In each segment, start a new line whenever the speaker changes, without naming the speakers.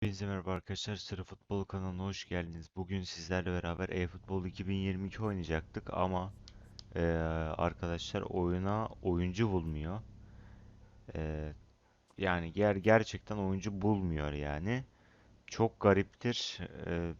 Hepinize merhaba arkadaşlar. Sıra Futbol kanalına hoş geldiniz. Bugün sizlerle beraber eFootball 2022 oynayacaktık ama eee, arkadaşlar oyuna oyuncu bulmuyor. Eee, yani ger gerçekten oyuncu bulmuyor yani. Çok gariptir. Eee,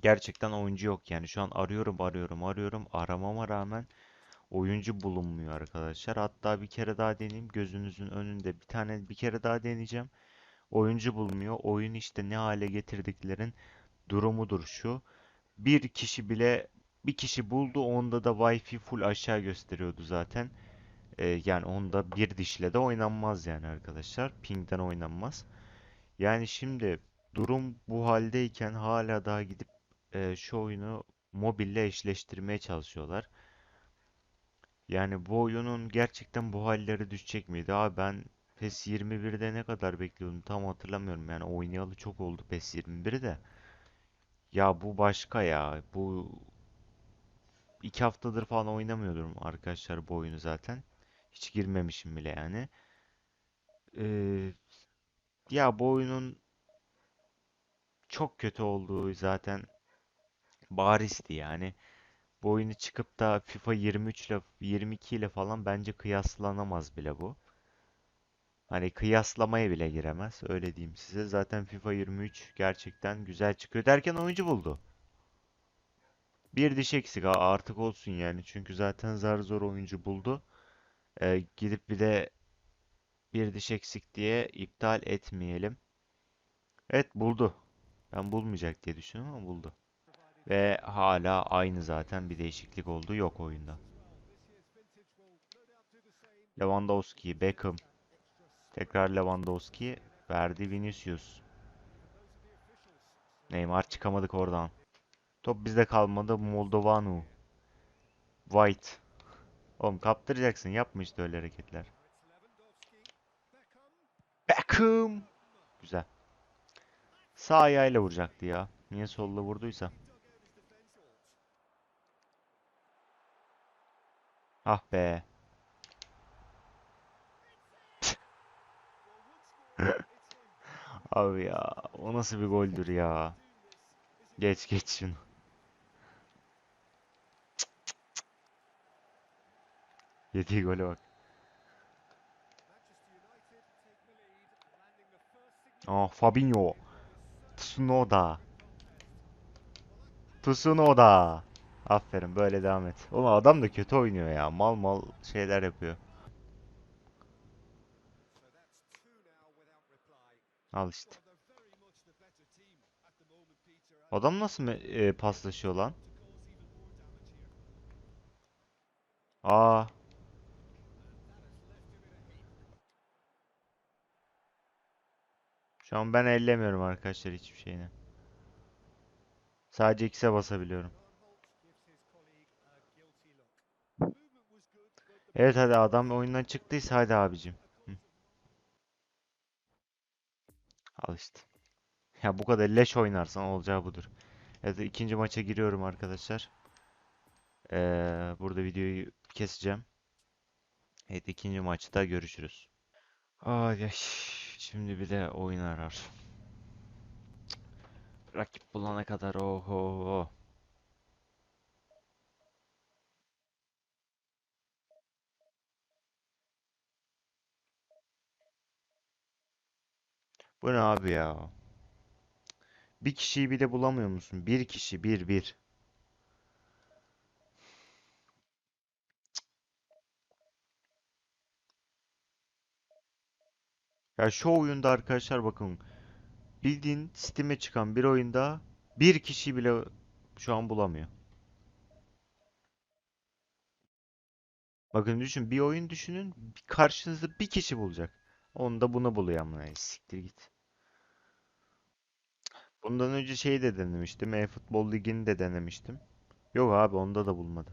gerçekten oyuncu yok yani. Şu an arıyorum, arıyorum, arıyorum. Aramama rağmen oyuncu bulunmuyor arkadaşlar. Hatta bir kere daha deneyeyim. Gözünüzün önünde bir tane bir kere daha deneyeceğim. Oyuncu bulmuyor. Oyun işte ne hale getirdiklerin durumudur şu. Bir kişi bile bir kişi buldu. Onda da Wi-Fi full aşağı gösteriyordu zaten. Ee, yani onda bir dişle de oynanmaz yani arkadaşlar. Ping'den oynanmaz. Yani şimdi durum bu haldeyken hala daha gidip e, şu oyunu mobille eşleştirmeye çalışıyorlar. Yani bu oyunun gerçekten bu halleri düşecek miydi? Abi ben PES 21'de ne kadar bekliyordum tam hatırlamıyorum. Yani oynayalı çok oldu PES 21'i de. Ya bu başka ya. Bu iki haftadır falan oynamıyordum arkadaşlar bu oyunu zaten. Hiç girmemişim bile yani. Ee, ya bu oyunun çok kötü olduğu zaten barizdi yani. Bu oyunu çıkıp da FIFA 23 ile 22 ile falan bence kıyaslanamaz bile bu. Hani kıyaslamaya bile giremez. Öyle diyeyim size. Zaten FIFA 23 gerçekten güzel çıkıyor derken oyuncu buldu. Bir diş eksik artık olsun yani. Çünkü zaten zar zor oyuncu buldu. Ee, gidip bir de bir diş eksik diye iptal etmeyelim. Evet buldu. Ben bulmayacak diye düşünüyorum ama buldu. Ve hala aynı zaten bir değişiklik oldu yok oyunda. Lewandowski, Beckham, tekrar Lewandowski, verdi Vinicius. Neymar çıkamadık oradan. Top bizde kalmadı. Moldovanu. White. Oğlum kaptıracaksın. Yapma işte öyle hareketler. Beckham. Güzel. Sağ ayağıyla vuracaktı ya. Niye solla vurduysa. Ah be. Abi ya. O nasıl bir goldür ya. Geç geç şunu. Yediği gole bak. Ah Fabinho. Tsunoda. Tsunoda. Aferin böyle devam et. Oğlum adam da kötü oynuyor ya. Mal mal şeyler yapıyor. Al işte. Adam nasıl e, paslaşıyor lan? Aa. Şu an ben ellemiyorum arkadaşlar hiçbir şeyini. Sadece X'e basabiliyorum. Evet hadi adam oyundan çıktıysa hadi abicim. Al işte. Ya bu kadar leş oynarsan olacağı budur. Evet ikinci maça giriyorum arkadaşlar. Ee, burada videoyu keseceğim. Evet ikinci maçta görüşürüz. Ay. Şimdi bir de oyun arar. Rakip bulana kadar oho. Bu ne abi ya? Bir kişiyi bile bulamıyor musun? Bir kişi bir bir. Ya şu oyunda arkadaşlar bakın. Bildiğin Steam'e çıkan bir oyunda bir kişi bile şu an bulamıyor. Bakın düşün bir oyun düşünün. Karşınızda bir kişi bulacak. Onu da bunu buluyor. Siktir git. Bundan önce şeyi de denemiştim. E-Futbol Ligi'ni de denemiştim. Yok abi onda da bulmadı.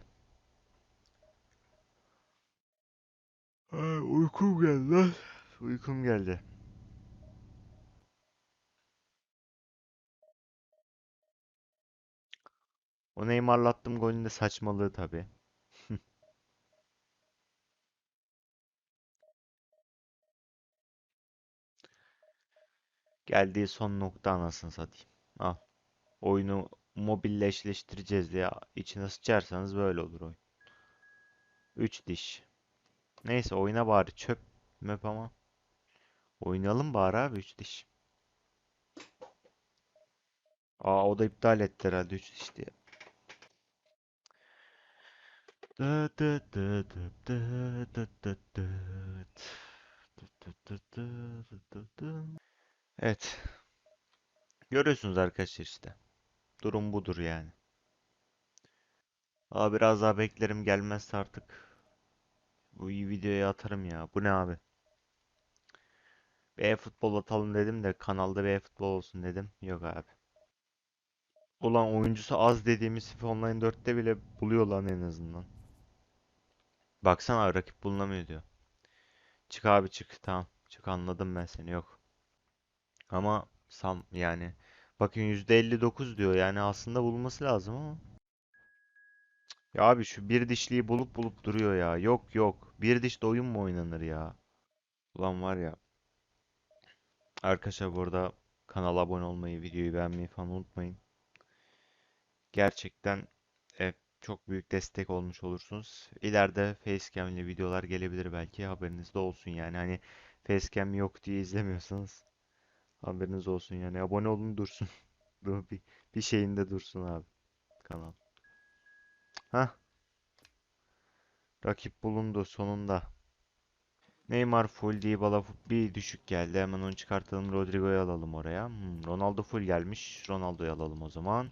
Ay, uykum geldi lan. Uykum geldi. O Neymar'la attığım golün de saçmalığı tabii. Geldiği son nokta anasını satayım. Al. Oyunu mobilleşleştireceğiz diye içine sıçarsanız böyle olur oyun. 3 diş. Neyse oyna bari çöp möp ama. Oynayalım bari abi 3 diş. Aa o da iptal etti herhalde 3 diş diye. Evet. Görüyorsunuz arkadaşlar işte. Durum budur yani. Aa biraz daha beklerim gelmezse artık bu iyi videoyu atarım ya. Bu ne abi? Bir e-futbol atalım dedim de kanalda bir e-futbol olsun dedim. Yok abi. Ulan oyuncusu az dediğimiz FIFA Online 4'te bile buluyor lan en azından. Baksana rakip bulunamıyor diyor. Çık abi çık tamam. Çık anladım ben seni yok. Ama sam yani bakın %59 diyor yani aslında bulması lazım ama. Ya abi şu bir dişliyi bulup bulup duruyor ya. Yok yok. Bir dişli oyun mu oynanır ya? Ulan var ya. Arkadaşlar burada kanala abone olmayı, videoyu beğenmeyi falan unutmayın. Gerçekten e, çok büyük destek olmuş olursunuz. İleride facecam ile videolar gelebilir belki. Haberiniz de olsun yani. Hani facecam yok diye izlemiyorsanız haberiniz olsun yani. Abone olun dursun. Dur bir, bir şeyinde dursun abi kanal. Hah. Rakip bulundu sonunda. Neymar full, Dybala. Bir düşük geldi. Hemen onu çıkartalım. Rodrigo'yu alalım oraya. Hmm, Ronaldo full gelmiş. Ronaldo'yu alalım o zaman.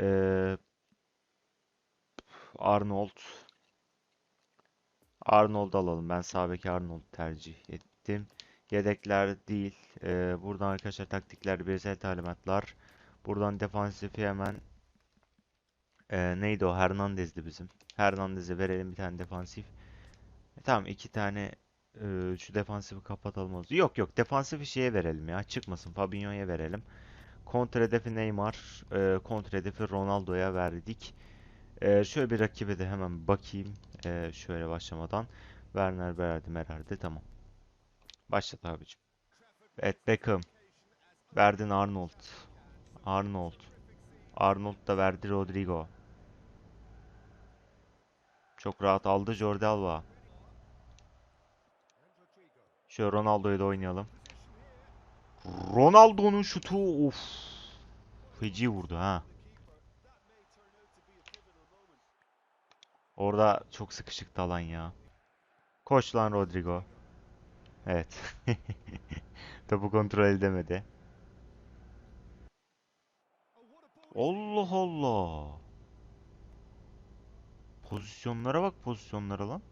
Ee, Arnold. Arnold alalım. Ben sağ Arnold tercih ettim. Yedekler değil. Ee, buradan arkadaşlar taktikler, bireysel talimatlar. Buradan defansifi hemen ee, neydi o? Hernandez'di bizim. Hernandez'e verelim bir tane defansif. E, tamam iki tane e, şu defansifi kapatalım. Yok yok defansifi şeye verelim ya. Çıkmasın. Fabinho'ya verelim. Kontra hedefi Neymar. E, kontra hedefi Ronaldo'ya verdik. E, şöyle bir rakibe de hemen bakayım. E, şöyle başlamadan. Werner verdi Merar'de. Tamam. Başlat abicim. Evet Beckham. Verdin Arnold. Arnold. Arnold da verdi Rodrigo. Çok rahat aldı Jordi Alba. Şöyle Ronaldo'yu da oynayalım. Ronaldo'nun şutu of. Feci vurdu ha. Orada çok sıkışıktı alan ya. Koş lan Rodrigo. Evet. Topu kontrol edemedi. Allah Allah. Pozisyonlara bak pozisyonlara lan.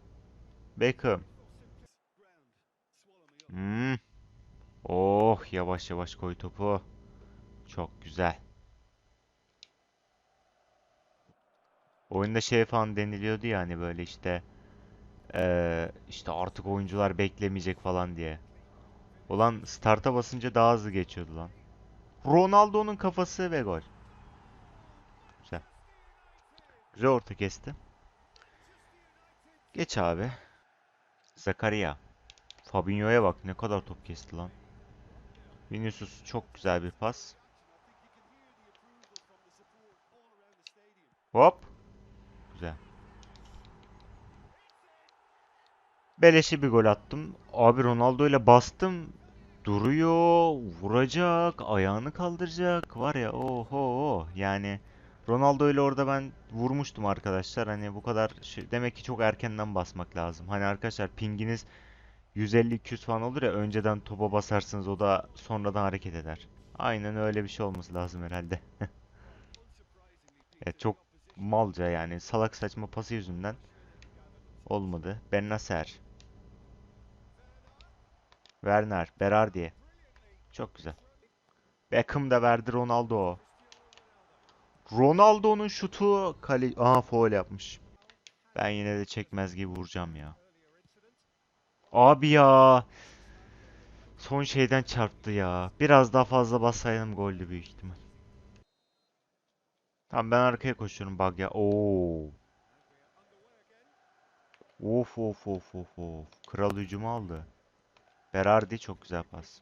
Beckham. Hmm. Oh yavaş yavaş koy topu. Çok güzel. Oyunda şey falan deniliyordu ya hani böyle işte eee, işte artık oyuncular beklemeyecek falan diye. Ulan starta basınca daha hızlı geçiyordu lan. Ronaldo'nun kafası ve gol. Güzel. Güzel orta kesti. Geç abi. Zakaria. Fabinho'ya bak ne kadar top kesti lan. Vinicius çok güzel bir pas. Hop. Güzel. Beleşe bir gol attım. Abi Ronaldo ile bastım. Duruyor. Vuracak. Ayağını kaldıracak. Var ya oho. Yani Ronaldo ile orada ben vurmuştum arkadaşlar. Hani bu kadar şey, demek ki çok erkenden basmak lazım. Hani arkadaşlar pinginiz 150-200 falan olur ya önceden topa basarsınız o da sonradan hareket eder. Aynen öyle bir şey olması lazım herhalde. Evet çok malca yani salak saçma pası yüzünden olmadı. Ben Nasser. Werner, Berardi. Çok güzel. Beckham da verdi Ronaldo. Ronaldo'nun şutu kale... Aha foul yapmış. Ben yine de çekmez gibi vuracağım ya. Abi ya. Son şeyden çarptı ya. Biraz daha fazla bassaydım goldü büyük ihtimal. Tamam ben arkaya koşuyorum bak ya. Oo. Of of of of of. Kral hücumu aldı. Berardi çok güzel pas.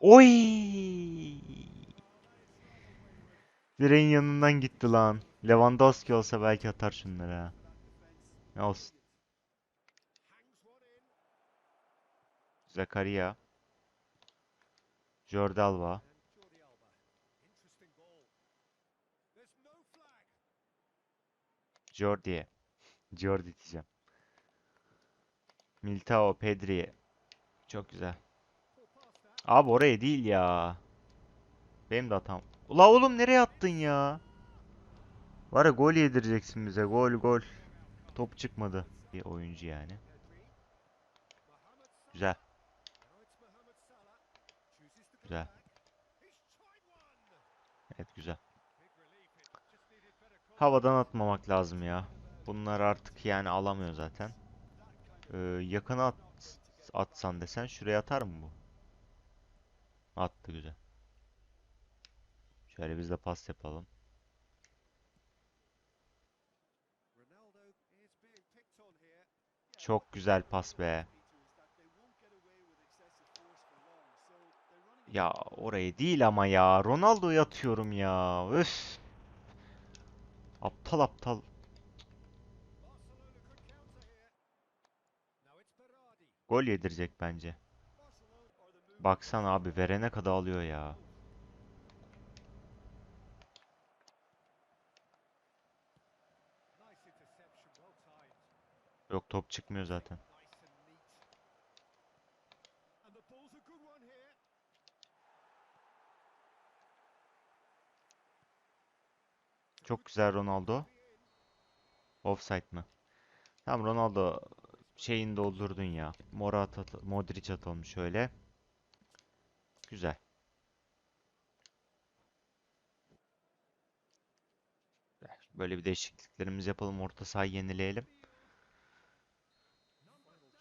Oy! Direğin yanından gitti lan. Lewandowski olsa belki atar şunları ha. Ne olsun. Zakaria. Jordi Alba. Jordi'ye. Jordi diyeceğim. Militao, Pedri. Çok güzel. Abi oraya değil ya. Benim de hatam. Ula oğlum nereye attın ya? Var ya gol yedireceksin bize. Gol gol. Top çıkmadı. Bir oyuncu yani. Güzel. Güzel. Evet güzel. Havadan atmamak lazım ya. Bunlar artık yani alamıyor zaten. Ee, yakına at, atsan desen şuraya atar mı bu? Attı güzel. Şöyle biz de pas yapalım. Çok güzel pas be. Ya oraya değil ama ya. Ronaldo'yu atıyorum ya. Üf. Aptal aptal. Gol yedirecek bence. Baksana abi verene kadar alıyor ya. Yok top çıkmıyor zaten. Çok güzel Ronaldo. Offside mı? Tamam Ronaldo şeyini doldurdun ya. Morata, at- Modric atalım şöyle. Güzel. Böyle bir değişikliklerimizi yapalım. Orta sahayı yenileyelim.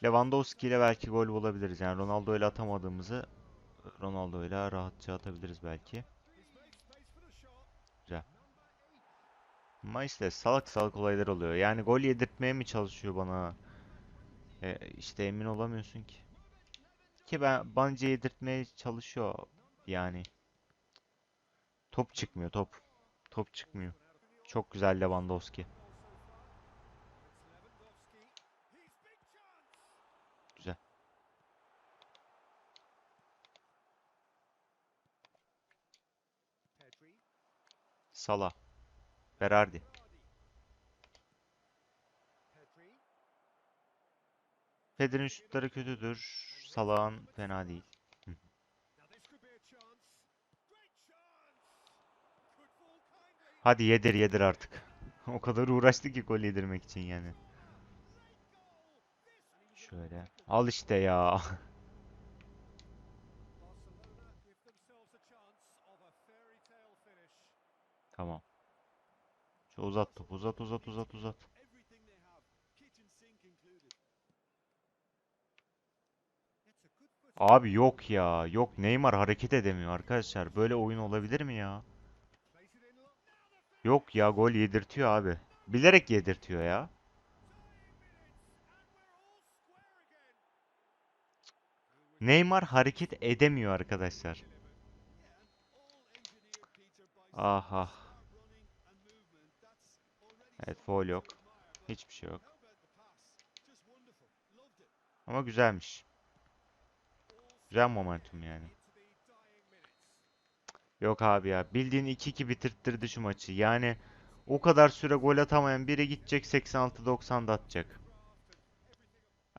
Lewandowski ile belki gol bulabiliriz. Yani Ronaldo ile atamadığımızı Ronaldo ile rahatça atabiliriz belki. Güzel. Ama işte salak salak olaylar oluyor. Yani gol yedirtmeye mi çalışıyor bana? E, işte emin olamıyorsun ki. Ki ben bence yedirtmeye çalışıyor yani. Top çıkmıyor top. Top çıkmıyor. Çok güzel Lewandowski. Güzel. Salah. Berardi. Pedri'nin şutları kötüdür. Salah'ın fena değil. Hadi yedir yedir artık. O kadar uğraştı ki gol yedirmek için yani. Şöyle. Al işte ya. Tamam. Şu uzat top. Uzat uzat uzat uzat. Abi yok ya. Yok Neymar hareket edemiyor arkadaşlar. Böyle oyun olabilir mi ya? Yok ya gol yedirtiyor abi. Bilerek yedirtiyor ya. Neymar hareket edemiyor arkadaşlar. Aha. Evet foul yok. Hiçbir şey yok. Ama güzelmiş. Güzel momentum yani. Yok abi ya. Bildiğin 2-2 bitirttirdi şu maçı. Yani o kadar süre gol atamayan biri gidecek 86-90'da atacak.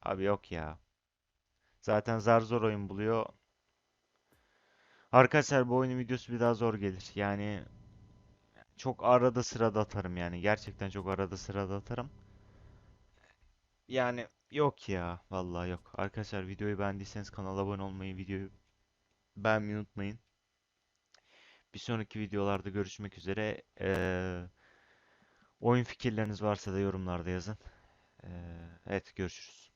Abi yok ya. Zaten zar zor oyun buluyor. Arkadaşlar bu oyunun videosu bir daha zor gelir. Yani çok arada sırada atarım yani. Gerçekten çok arada sırada atarım. Yani yok ya. Vallahi yok. Arkadaşlar videoyu beğendiyseniz kanala abone olmayı, videoyu beğenmeyi unutmayın. Bir sonraki videolarda görüşmek üzere. Ee, oyun fikirleriniz varsa da yorumlarda yazın. Ee, evet görüşürüz.